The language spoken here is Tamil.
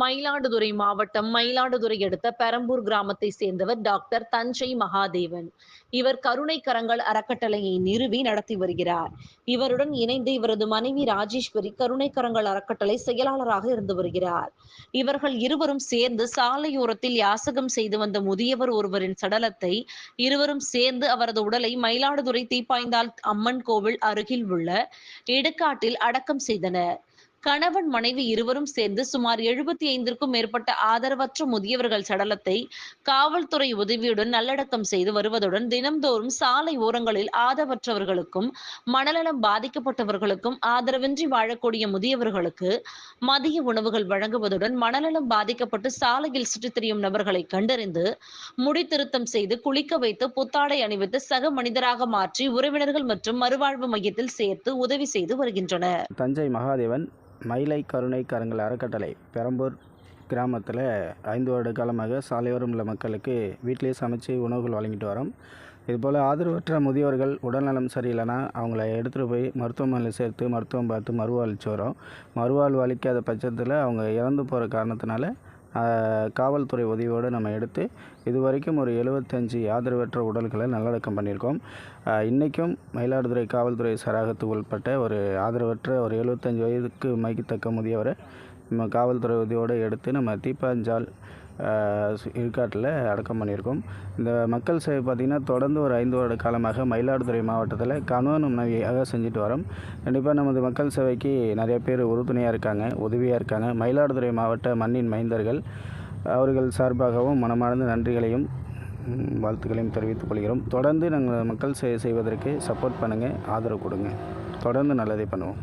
மயிலாடுதுறை மாவட்டம் மயிலாடுதுறை அடுத்த பெரம்பூர் கிராமத்தை சேர்ந்தவர் டாக்டர் தஞ்சை மகாதேவன். இவர் கருணை கரங்கள் அறக்கட்டளையை நிறுவி நடத்தி வருகிறார். இவருடன் இணைந்து இவரது மனைவி ராஜேஸ்வரி கருணை கரங்கள் அறக்கட்டளை செயலாளராக இருந்து வருகிறார். இவர்கள் இருவரும் சேர்ந்து சாலையோரத்தில் யாசகம் செய்து வந்த முதியவர் ஒருவரின் சடலத்தை இருவரும் சேர்ந்து அவரது உடலை மயிலாடுதுறை தீப்பாய்ந்தால் அம்மன் கோவில் அருகில் உள்ள இடுகாட்டில் அடக்கம் செய்தனர். கணவன் மனைவி இருவரும் சேர்ந்து சுமார் எழுபத்தி ஐந்திற்கும் மேற்பட்ட ஆதரவற்ற முதியவர்கள் சடலத்தை காவல்துறை உதவியுடன் நல்லடக்கம் செய்து வருவதுடன் தினம்தோறும் சாலை ஓரங்களில் ஆதரவற்றவர்களுக்கும் மனநலம் பாதிக்கப்பட்டவர்களுக்கும் ஆதரவின்றி வாழக்கூடிய முதியவர்களுக்கு மதிய உணவுகள் வழங்குவதுடன் மனநலம் பாதிக்கப்பட்டு சாலையில் சுற்றித் திரியும் நபர்களை கண்டறிந்து முடித்திருத்தம் செய்து குளிக்க வைத்து புத்தாடை அணிவித்து சக மனிதராக மாற்றி உறவினர்கள் மற்றும் மறுவாழ்வு மையத்தில் சேர்த்து உதவி செய்து வருகின்றனர். தஞ்சை மகாதேவன் மயிலை கருணை கரங்கள் அறக்கட்டளை பெரம்பூர் கிராமத்தில் ஐந்து வருட காலமாக சாலையோரம் உள்ள மக்களுக்கு வீட்டிலேயே சமைச்சு உணவுகள் வழங்கிட்டு வரோம். இதுபோல் ஆதரவற்ற முதியோர்கள் உடல்நலம் சரியில்லைன்னா அவங்கள எடுத்துகிட்டு போய் மருத்துவமனையில் சேர்த்து மருத்துவம் பார்த்து மறுவாழ்ச்சி வரோம். மறுவாழ்வு அளிக்காத பட்சத்தில் அவங்க இறந்து போகிற காரணத்தினால காவல்துறை உதவியோடு நம்ம எடுத்து இது வரைக்கும் ஒரு எழுபத்தஞ்சி ஆதரவற்ற உடல்களை நல்லடக்கம் பண்ணியிருக்கோம். இன்றைக்கும் மயிலாடுதுறை காவல்துறை சராகத்துக்கு உட்பட்ட ஒரு ஆதரவற்ற ஒரு எழுபத்தஞ்சி வயதுக்கு மைக்கத்தக்க முதியவரை நம்ம காவல்துறை உதவியோடு எடுத்து நம்ம தீப்பாஞ்சால் ஏற்காட்டில் அடக்கம் பண்ணியிருக்கோம். இந்த மக்கள் சேவை பார்த்திங்கன்னா தொடர்ந்து ஒரு ஐந்து வருட காலமாக மயிலாடுதுறை மாவட்டத்தில் கணவன் உணவியாக செஞ்சுட்டு வரோம். கண்டிப்பாக நமது மக்கள் சேவைக்கு நிறைய பேர் உறுதுணையாக இருக்காங்க உதவியாக இருக்காங்க. மயிலாடுதுறை மாவட்ட மண்ணின் மைந்தர்கள் அவர்கள் சார்பாகவும் மனமார்ந்த நன்றிகளையும் வாழ்த்துக்களையும் தெரிவித்துக் கொள்கிறோம். தொடர்ந்து நாங்கள் மக்கள் சேவை செய்வதற்கு சப்போர்ட் பண்ணுங்கள் ஆதரவு கொடுங்க. தொடர்ந்து நல்லதே பண்ணுவோம்.